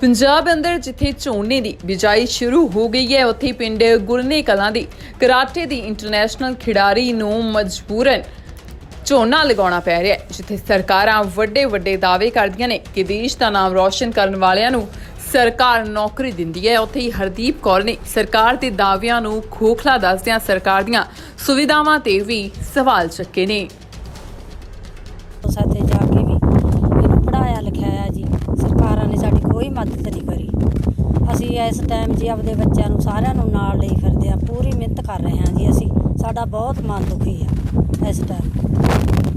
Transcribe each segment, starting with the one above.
ਪੰਜਾਬ ਅੰਦਰ ਜਿੱਥੇ ਝੋਨੇ ਦੀ ਬਿਜਾਈ ਸ਼ੁਰੂ ਹੋ ਗਈ ਹੈ, ਉੱਥੇ ਪਿੰਡ ਗੁਰਨੇ ਕਲਾਂ ਦੀ ਕਰਾਟੇ ਦੀ ਇੰਟਰਨੈਸ਼ਨਲ ਖਿਡਾਰੀ ਨੂੰ ਮਜਬੂਰਨ ਝੋਨਾ ਲਗਾਉਣਾ ਪੈ ਰਿਹਾ ਹੈ, ਜਿੱਥੇ ਸਰਕਾਰਾਂ ਵੱਡੇ ਵੱਡੇ ਦਾਅਵੇ ਕਰਦੀਆਂ ਨੇ ਕਿ ਦੇਸ਼ ਦਾ ਨਾਮ ਰੌਸ਼ਨ ਕਰਨ ਵਾਲਿਆਂ ਨੂੰ ਸਰਕਾਰ ਨੌਕਰੀ ਦਿੰਦੀ ਹੈ। ਉੱਥੇ ਹੀ ਹਰਦੀਪ ਕੌਰ ਨੇ ਸਰਕਾਰ ਦੇ ਦਾਅਵਿਆਂ ਨੂੰ ਖੋਖਲਾ ਦੱਸਦਿਆਂ ਸਰਕਾਰ ਦੀਆਂ ਸੁਵਿਧਾਵਾਂ ਤੇ ਵੀ ਸਵਾਲ ਚੱਕੇ ਨੇ। ਸਾਥੇ ਜਾ ਕੇ ਵੀ ਇਹਨੂੰ ਪੜਾਇਆ ਲਿਖਾਇਆ ਜੀ ਸਰਕਾਰਾਂ ਨੇ ਸਾਡੀ ਕੋਈ ਮਦਦ ਨਹੀਂ ਕਰੀ। ਅਸੀਂ ਇਸ ਟਾਈਮ ਜੀ ਆਪਦੇ ਬੱਚਿਆਂ ਨੂੰ ਸਾਰਿਆਂ ਨੂੰ ਨਾਲ ਲਈ ਫਿਰਦੇ ਆ ਪੂਰੀ ਮਿਹਨਤ ਕਰ ਰਹੇ ਹਾਂ ਜੀ ਅਸੀਂ। ਸਾਡਾ ਬਹੁਤ ਮਨ ਦੁਖੀ ਆ ਇਸ ਟਾਈਮ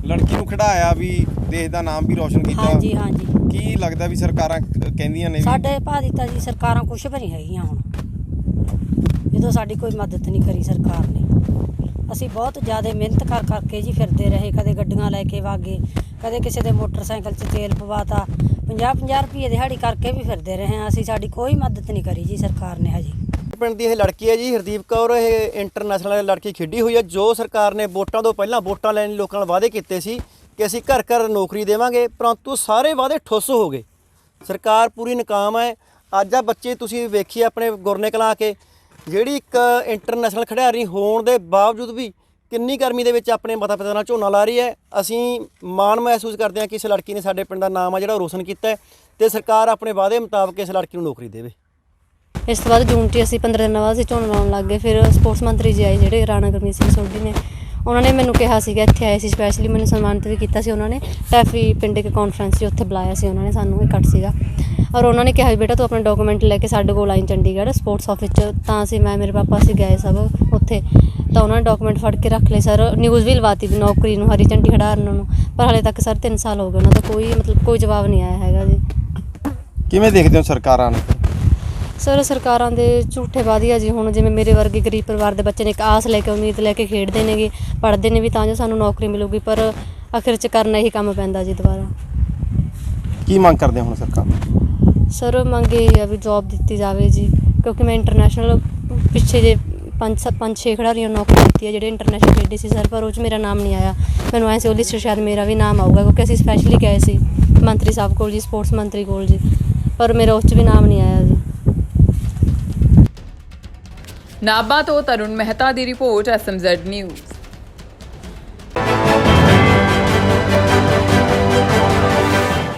ਲੜਕੀ ਨੂੰ ਖਿਡਾਇਆ ਵੀ ਦੇਸ਼ ਦਾ ਨਾਮ ਵੀ ਰੌਸ਼ਨ ਕੀਤਾ। ਹਾਂਜੀ ਹਾਂਜੀ। ਕੀ ਲੱਗਦਾ ਵੀ ਸਰਕਾਰਾਂ ਕਹਿੰਦੀਆਂ ਨੇ ਸਾਡੇ ਭਾਜੀ ਤਾਂ ਜੀ ਸਰਕਾਰਾਂ ਕੁਛ ਵੀ ਨਹੀਂ ਹੈਗੀਆਂ ਹੁਣ। ਜਦੋਂ ਸਾਡੀ ਕੋਈ ਮਦਦ ਨਹੀਂ ਕਰੀ ਸਰਕਾਰ ਨੇ। ਅਸੀਂ ਬਹੁਤ ਜ਼ਿਆਦਾ ਮਿਹਨਤ ਕਰ ਕਰਕੇ ਜੀ ਫਿਰਦੇ ਰਹੇ ਕਦੇ ਗੱਡੀਆਂ ਲੈ ਕੇ ਵਾਗੇ ਕਦੇ ਕਿਸੇ ਦੇ ਮੋਟਰਸਾਈਕਲ 'ਚ ਤੇਲ ਪਵਾਤਾ 50 50 ਰੁਪਏ ਦਿਹਾੜੀ ਕਰਕੇ ਵੀ ਫਿਰਦੇ ਰਹੇ ਹਾਂ ਅਸੀਂ, ਸਾਡੀ ਕੋਈ ਮਦਦ ਨਹੀਂ ਕਰੀ ਜੀ ਸਰਕਾਰ ਨੇ ਹਜੇ। ਪਿੰਡ ਦੀ ਇਹ ਲੜਕੀ ਹੈ ਜੀ, ਹਰਦੀਪ ਕੌਰ, ਇਹ ਇੰਟਰਨੈਸ਼ਨਲ ਲੜਕੀ ਖੇਡੀ ਹੋਈ ਹੈ, ਜੋ ਸਰਕਾਰ ਨੇ ਵੋਟਾਂ ਤੋਂ ਪਹਿਲਾਂ ਵੋਟਾਂ ਲੈਣ ਲਈ ਲੋਕਾਂ ਨਾਲ ਵਾਅਦੇ ਕੀਤੇ ਸੀ ਕਿ ਅਸੀਂ ਘਰ ਘਰ ਨੌਕਰੀ ਦੇਵਾਂਗੇ, ਪਰੰਤੂ ਸਾਰੇ ਵਾਅਦੇ ਠੁੱਸ ਹੋ ਗਏ। ਸਰਕਾਰ ਪੂਰੀ ਨਾਕਾਮ ਹੈ। ਅੱਜ ਆ ਬੱਚੇ ਤੁਸੀਂ ਵੇਖੀਏ ਆਪਣੇ ਗੁਰਨੇ ਕਲਾ ਕੇ, ਜਿਹੜੀ ਇੱਕ ਇੰਟਰਨੈਸ਼ਨਲ ਖਿਡਾਰੀ ਹੋਣ ਦੇ ਬਾਵਜੂਦ ਵੀ ਕਿੰਨੀ ਗਰਮੀ ਦੇ ਵਿੱਚ ਆਪਣੇ ਮਾਤਾ ਪਿਤਾ ਨਾਲ ਝੋਨਾ ਲਾ ਰਹੀ ਹੈ? ਅਸੀਂ ਮਾਣ ਮਹਿਸੂਸ ਕਰਦੇ ਹਾਂ ਕਿ ਇਸ ਲੜਕੀ ਨੇ ਸਾਡੇ ਪਿੰਡ ਦਾ ਨਾਮ ਆ ਜਿਹੜਾ ਰੋਸ਼ਨ ਕੀਤਾ ਹੈ ਤੇ ਸਰਕਾਰ ਆਪਣੇ ਵਾਅਦੇ ਮੁਤਾਬਕ ਇਸ ਲੜਕੀ ਨੂੰ ਨੌਕਰੀ ਦੇਵੇ। ਇਸ ਤੋਂ ਬਾਅਦ ਜੂਨ 'ਚ ਅਸੀਂ 15 ਦਿਨਾਂ ਬਾਅਦ ਅਸੀਂ ਝੋਨਾ ਲਾਉਣ ਲੱਗ ਗਏ। ਫਿਰ ਸਪੋਰਟਸ ਮੰਤਰੀ ਜੀ ਆਏ ਜਿਹੜੇ ਰਾਣਾ ਗੁਰਮੀਤ ਸਿੰਘ ਸੋਢੀ ਨੇ। ਉਹਨਾਂ ਨੇ ਮੈਨੂੰ ਕਿਹਾ ਸੀਗਾ, ਇੱਥੇ ਆਏ ਸੀ ਸਪੈਸ਼ਲੀ ਮੈਨੂੰ ਸਨਮਾਨਿਤ ਵੀ ਕੀਤਾ ਸੀ ਉਹਨਾਂ ਨੇ। ਟੈਫਰੀ ਪਿੰਡ ਇੱਕ ਕਾਨਫਰੰਸ 'ਚ ਉੱਥੇ ਬੁਲਾਇਆ ਸੀ ਉਹਨਾਂ ਨੇ, ਸਾਨੂੰ ਇਕੱਠ ਸੀਗਾ। ਔਰ ਉਹਨਾਂ ਨੇ ਕਿਹਾ ਵੀ ਬੇਟਾ ਤੂੰ ਆਪਣਾ ਡਾਕੂਮੈਂਟ ਲੈ ਕੇ ਸਾਡੇ ਕੋਲ ਆਈ ਚੰਡੀਗੜ੍ਹ ਸਪੋਰਟਸ ਆਫਿਸ 'ਚ। ਤਾਂ ਅਸੀਂ, ਮੈਂ, ਮੇਰੇ ਪਾਪਾ ਅਸੀਂ ਗਏ ਸਭ ਉੱਥੇ। ਤਾਂ ਉਹਨਾਂ ਨੇ ਡਾਕੂਮੈਂਟ ਫੜ ਕੇ ਰੱਖ ਲਏ ਸਰ। ਨਿਊਜ਼ ਵੀ ਲਵਾਤੀ ਵੀ ਨੌਕਰੀ ਨੂੰ ਹਰੀ ਝੰਡੀ ਖਿਡਾਰਨ ਨੂੰ। ਪਰ ਹਾਲੇ ਤੱਕ ਸਰ 3 ਸਾਲ ਹੋ ਗਏ ਉਹਨਾਂ ਦਾ ਕੋਈ ਮਤਲਬ ਕੋਈ ਜਵਾਬ ਨਹੀਂ ਆਇਆ ਹੈਗਾ ਜੀ। ਕਿਵੇਂ ਦੇਖਦੇ ਹੋ ਸਰਕਾਰਾਂ ਨੂੰ? ਸਰ ਸਰਕਾਰਾਂ ਦੇ ਝੂਠੇ ਵਾਅਦੇ ਆ ਜੀ। ਹੁਣ ਜਿਵੇਂ ਮੇਰੇ ਵਰਗੇ ਗਰੀਬ ਪਰਿਵਾਰ ਦੇ ਬੱਚੇ ਨੇ ਇੱਕ ਆਸ ਲੈ ਕੇ ਉਮੀਦ ਲੈ ਕੇ ਖੇਡਦੇ ਨੇਗੇ ਪੜ੍ਹਦੇ ਨੇ ਵੀ ਤਾਂ ਜੋ ਸਾਨੂੰ ਨੌਕਰੀ ਮਿਲੂਗੀ। ਪਰ ਆਖਿਰ ਚ ਕਰਨਾ ਹੀ ਕੰਮ ਪੈਂਦਾ ਜੀ ਦੁਬਾਰਾ। ਕੀ ਮੰਗ ਕਰਦੇ ਹੋ ਹੁਣ ਸਰਕਾਰ? ਤੋਂ? ਸਰ ਮੰਗ ਇਹ ਆ ਵੀ ਜੌਬ ਦਿੱਤੀ ਜਾਵੇ ਜੀ। ਕਿਉਂਕਿ ਮੈਂ ਇੰਟਰਨੈਸ਼ਨਲ ਪਿੱਛੇ ਜੇ ਪੰਜ ਸ- ਪੰਜ ਛੇ ਖਿਡਾਰੀਆਂ ਨੂੰ ਨੌਕਰੀ ਦਿੱਤੀ ਹੈ, ਜਿਹੜੇ ਇੰਟਰਨੈਸ਼ਨਲ ਖੇਡੇ ਸੀ। ਸਰ, ਪਰ ਉਹ 'ਚ ਮੇਰਾ ਨਾਮ ਨਹੀਂ ਆਇਆ। ਮੈਨੂੰ ਐਂ ਸੀ ਉਹ ਲਿਸਟ ਸ਼ਾਇਦ ਮੇਰਾ ਵੀ ਨਾਮ ਆਊਗਾ, ਕਿਉਂਕਿ ਅਸੀਂ ਸਪੈਸ਼ਲੀ ਗਏ ਸੀ। ਮੰਤਰੀ ਸਾਹਿਬ ਕੋਲ ਜੀ ਸਪੋਰਟਸ ਮੰਤਰੀ ਕੋਲ ਜੀ। ਪਰ ਮੇਰਾ ਉਸ 'ਚ ਵੀ ਨਾਮ ਨਹੀਂ ਆਇਆ ਜੀ। ਨਾਭਾ ਤੋਂ ਤਰੁਣ ਮਹਿਤਾ ਦੀ ਰਿਪੋਰਟ, ਐਸਐਮਜ਼ੈਡ ਨਿਊਜ਼।